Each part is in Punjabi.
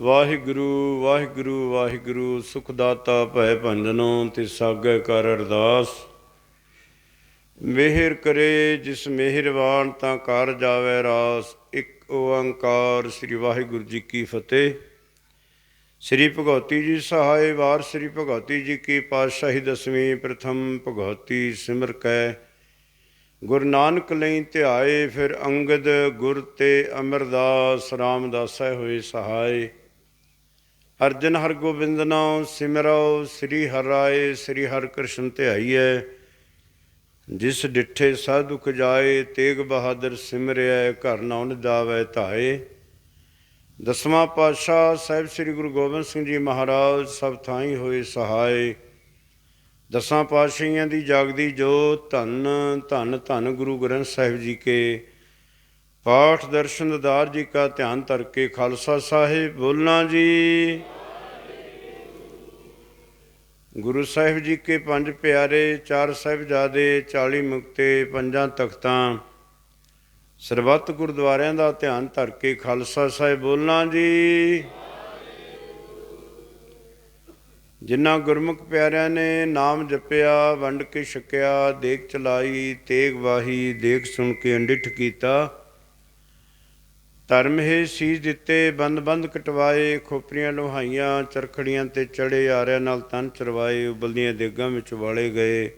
ਵਾਹਿਗੁਰੂ ਵਾਹਿਗੁਰੂ ਵਾਹਿਗੁਰੂ, ਸੁਖ ਦਾਤਾ ਭੈ ਭੰਜਨੋਂ ਤੇ ਸਾਗੈ ਕਰ ਅਰਦਾਸ। ਮਿਹਰ ਕਰੇ ਜਿਸ ਮਿਹਰਬਾਨ ਤਾਂ ਕਰ ਜਾਵੇ ਰਾਸ। ਇੱਕ ਓੰਕਾਰ ਸ੍ਰੀ ਵਾਹਿਗੁਰੂ ਜੀ ਕੀ ਫਤਿਹ। ਸ੍ਰੀ ਭਗਵਤੀ ਜੀ ਸਹਾਇ ਵਾਰ ਸ੍ਰੀ ਭਗਵਤੀ ਜੀ ਕੀ ਪਾਤਸ਼ਾਹੀ ਦਸਵੀਂ ਪ੍ਰਥਮ ਭਗਵਤੀ ਸਿਮਰ ਕੈ। ਗੁਰੂ ਨਾਨਕ ਲਈ ਧਿਆਏ ਫਿਰ ਅੰਗਦ ਗੁਰ ਤੇ ਅਮਰਦਾਸ ਰਾਮਦਾਸੈ ਹੋਏ ਸਹਾਇ ਅਰਜਨ ਹਰਗੋਬਿੰਦ ਨਾਮ ਸਿਮਰੋ ਸ੍ਰੀ ਹਰਿ ਸ੍ਰੀ ਹਰਿ ਕ੍ਰਿਸ਼ਨ ਧਿਆਈਐ। ਜਿਸ ਡਿਠੇ ਸਾਧੁਖ ਜਾਏ, ਤੇਗ ਬਹਾਦਰ ਸਿਮਰਿਐ, ਘਰ ਨਾਉਨ ਜਾਵੇ ਧਾਏ। ਦਸਵਾਂ ਪਾਤਸ਼ਾਹ ਸਾਹਿਬ ਸ੍ਰੀ ਗੁਰੂ ਗੋਬਿੰਦ ਸਿੰਘ ਜੀ ਮਹਾਰਾਜ ਸਭ ਥਾਈ ਹੋਏ ਸਹਾਇ ਦਸਾਂ ਪਾਤਸ਼ਾਹੀਆਂ ਦੀ ਜਾਗਦੀ ਜੋਤ, ਧੰਨ ਧੰਨ ਧੰਨ ਗੁਰੂ ਗ੍ਰੰਥ ਸਾਹਿਬ ਜੀ ਕੇ। ਪਾਠ ਦਰਸ਼ਨ ਦਾਰ ਜੀ ਕਾ ਧਿਆਨ ਧਰ ਕੇ ਖਾਲਸਾ ਸਾਹਿਬ ਬੋਲਣਾ ਜੀ। ਗੁਰੂ ਸਾਹਿਬ ਜੀ ਕੇ ਪੰਜ ਪਿਆਰੇ, ਚਾਰ ਸਾਹਿਬਜ਼ਾਦੇ 40 ਮੁਕਤੇ, ਪੰਜਾਂ ਤਖਤਾਂ, ਸਰਬੱਤ ਗੁਰਦੁਆਰਿਆਂ ਦਾ ਧਿਆਨ ਧਰ ਕੇ ਖਾਲਸਾ ਸਾਹਿਬ ਬੋਲਣਾ ਜੀ। ਜਿਨ੍ਹਾਂ ਗੁਰਮੁਖ ਪਿਆਰਿਆਂ ਨੇ ਨਾਮ ਜਪਿਆ, ਵੰਡ ਕੇ ਛਕਿਆ ਦੇਖ ਚਲਾਈ, ਤੇਗ ਵਾਹੀ ਦੇਖ ਸੁਣ ਕੇ ਅੰਡਿਠ ਕੀਤਾ ਧਰਮ ਹੈ, ਸੀਸ ਦਿੱਤੇ ਬੰਦ ਬੰਦ ਕਟਵਾਏ, ਖੋਪਰੀਆਂ ਲੋਹਾਈਆਂ, ਚਰਖੜੀਆਂ ਤੇ ਚੜੇ ਆਰਿਆਂ ਨਾਲ ਤਨ ਚਰਵਾਏ, ਉਬਲਦੀਆਂ ਦੇਗਾਂ ਵਿੱਚ ਵਾਲੇ ਗਏ।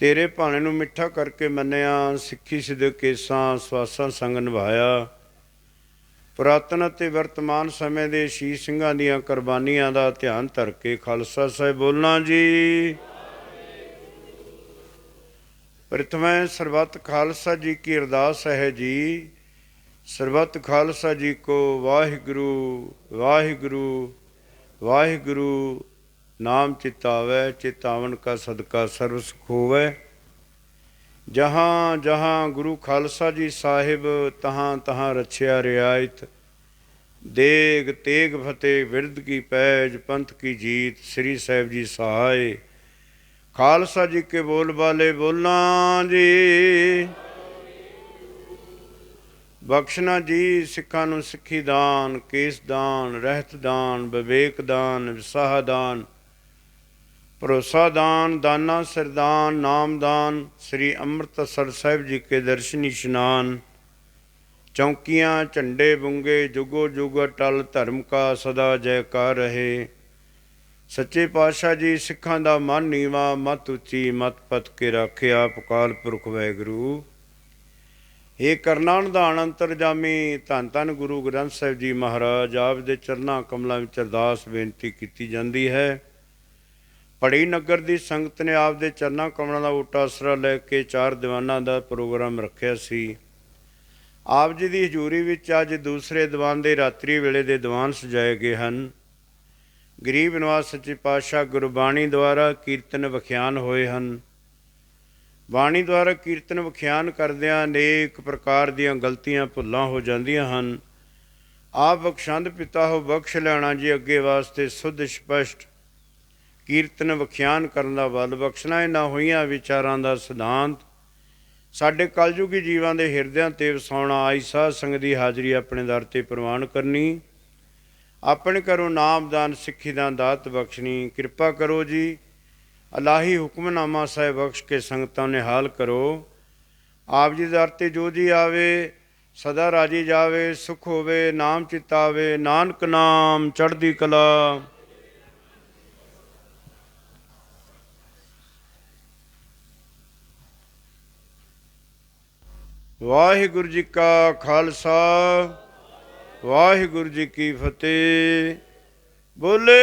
ਤੇਰੇ ਭਾਣੇ ਨੂੰ ਮਿੱਠਾ ਕਰਕੇ ਮੰਨਿਆ, ਸਿੱਖੀ ਸਿੱਧ ਕੇਸਾਂ, ਸਵਾਸਾਂ ਸੰਗ ਨਿਭਾਇਆ। ਪੁਰਾਤਨ ਅਤੇ ਵਰਤਮਾਨ ਸਮੇਂ ਦੇ ਸ਼ਹੀਦ ਸਿੰਘਾਂ ਦੀਆਂ ਕੁਰਬਾਨੀਆਂ ਦਾ ਧਿਆਨ ਧਰ ਕੇ ਖਾਲਸਾ ਸਾਹਿਬ ਬੋਲਣਾ ਜੀ। ਪ੍ਰਥਮੈ ਸਰਬੱਤ ਖਾਲਸਾ ਜੀ ਕੀ ਅਰਦਾਸ ਹੈ ਜੀ। ਸਰਬੱਤ ਖਾਲਸਾ ਜੀ ਕੋ ਵਾਹਿਗੁਰੂ ਵਾਹਿਗੁਰੂ ਵਾਹਿਗੁਰੂ, ਨਾਮ ਚਿਤਾਵੈ, ਚਿਤਾਵਨ ਕਾ ਸਦਕਾ ਸਰਬ ਸੁਖ ਹੋਵੈ। ਜਹਾਂ ਜਹਾਂ ਗੁਰੂ ਖਾਲਸਾ ਜੀ ਸਾਹਿਬ ਤਹਾਂ ਤਹਾਂ ਰਛਿਆ ਰਿਆਇਤ। ਦੇਗ ਤੇਗ ਫਤਿਹ ਵਿਰਧ ਕੀ ਪੈਜ ਪੰਥ ਕੀ ਜੀਤ ਸ੍ਰੀ ਸਾਹਿਬ ਜੀ ਸਹਾਇ। ਖਾਲਸਾ ਜੀ ਕੇ ਬੋਲ ਬਾਲੇ ਬੋਲਾਂ ਜੀ। ਬਖਸ਼ਣਾ ਜੀ ਸਿੱਖਾਂ ਨੂੰ ਸਿੱਖੀ ਦਾਨ, ਕੇਸ ਦਾਨ, ਰਹਿਤ ਦਾਨ, ਵਿਵੇਕ ਦਾਨ ਵਿਸਾਹ ਦਾਨ, ਭਰੋਸਾ ਦਾਨ, ਦਾਨਾ ਸਰਦਾਨ ਨਾਮ ਦਾਨ, ਸ੍ਰੀ ਅੰਮ੍ਰਿਤਸਰ ਸਾਹਿਬ ਜੀ ਕੇ ਦਰਸ਼ਨੀ ਇਸ਼ਨਾਨ, ਚੌਂਕੀਆਂ, ਝੰਡੇ ਬੁੰਗੇ, ਜੁਗੋ ਜੁਗ ਟਲ ਧਰਮ ਕਾ ਸਦਾ ਜੈਕਾਰ ਰਹੇ। ਸੱਚੇ ਪਾਤਸ਼ਾਹ ਜੀ ਸਿੱਖਾਂ ਦਾ ਮਨ ਨੀਵਾ, ਮਤ ਉੱਚੀ, ਮਤ ਪਤ ਕੇ ਰੱਖਿਆ ਪੁਕਾਲ ਪੁਰਖ ਵੈਗਰੂ। ਇਹ ਕਰਨਾ ਨਿਧਾਨ ਅੰਤਰਜਾਮੀ ਧੰਨ ਧੰਨ ਗੁਰੂ ਗ੍ਰੰਥ ਸਾਹਿਬ ਜੀ ਮਹਾਰਾਜ, ਆਪ ਦੇ ਚਰਨਾਂ ਕਮਲਾਂ ਵਿੱਚ ਅਰਦਾਸ ਬੇਨਤੀ ਕੀਤੀ ਜਾਂਦੀ ਹੈ। ਪੜੀ ਨਗਰ ਦੀ ਸੰਗਤ ਨੇ ਆਪ ਦੇ ਚਰਨਾਂ ਕਮਲਾਂ ਦਾ ਓਟਾ ਆਸਰਾ ਲੈ ਕੇ ਚਾਰ ਦੀਵਾਨਾਂ ਦਾ ਪ੍ਰੋਗਰਾਮ ਰੱਖਿਆ ਸੀ। ਆਪ ਜੀ ਦੀ ਹਜ਼ੂਰੀ ਵਿੱਚ ਅੱਜ ਦੂਸਰੇ ਦੀਵਾਨ ਦੇ ਰਾਤਰੀ ਵੇਲੇ ਦੇ ਦੀਵਾਨ ਸਜਾਏ ਗਏ ਹਨ। ਗਰੀਬ ਨਿਵਾਸ ਸੱਚੇ ਪਾਤਸ਼ਾਹ ਗੁਰਬਾਣੀ ਦੁਆਰਾ ਕੀਰਤਨ ਵਿਖਿਆਨ ਹੋਏ ਹਨ। ਬਾਣੀ ਦੁਆਰਾ ਕੀਰਤਨ ਵਿਖਿਆਨ ਕਰਦਿਆਂ ਅਨੇਕ ਪ੍ਰਕਾਰ ਦੀਆਂ ਗਲਤੀਆਂ ਭੁੱਲਾਂ ਹੋ ਜਾਂਦੀਆਂ ਹਨ। ਆਪ ਬਖਸ਼ੰਦ ਪਿਤਾ ਹੋ, ਬਖਸ਼ ਲੈਣਾ ਜੀ ਅੱਗੇ ਵਾਸਤੇ ਸੁਧ ਸਪਸ਼ਟ। ਕੀਰਤਨ ਵਿਖਿਆਨ ਕਰਨ ਦਾ ਬਲ ਬਖਸ਼ਣਾ ਇਹਨਾਂ ਹੋਈਆਂ ਵਿਚਾਰਾਂ ਦਾ ਸਿਧਾਂਤ। ਸਾਡੇ ਕਲਯੁਗੀ ਜੀਵਾਂ ਦੇ ਹਿਰਦਿਆਂ ਤੇ ਵਸਾਉਣਾ ਆਈ ਸਾਧ ਸੰਗਤ ਦੀ ਹਾਜ਼ਰੀ ਆਪਣੇ ਦਰ ਤੇ ਪ੍ਰਵਾਨ ਕਰਨੀ। ਆਪਣੇ ਕਰੋ ਨਾਮਦਾਨ ਸਿੱਖੀ ਦਾ ਦਾਤ ਬਖਸ਼ਣੀ। ਕਿਰਪਾ ਕਰੋ ਜੀ। ਅਲਾਹੀ ਹੁਕਮਨਾਮਾ ਸਾਹਿਬ ਬਖਸ਼ ਕੇ ਸੰਗਤਾਂ ਨੇ ਹਾਲ ਕਰੋ। ਆਪ ਜੀ ਦਰ ਤੇ ਜੋ ਜੀ ਆਵੇ, ਸਦਾ ਰਾਜੀ ਜਾਵੇ, ਸੁਖ ਹੋਵੇ, ਨਾਮ ਚਿਤਾਵੇ, ਨਾਨਕ ਨਾਮ ਚੜ੍ਹਦੀ ਕਲਾ। ਵਾਹਿਗੁਰੂ ਜੀ ਕਾ ਖਾਲਸਾ, ਵਾਹਿਗੁਰੂ ਜੀ ਕੀ ਫਤਿਹ। ਬੋਲੇ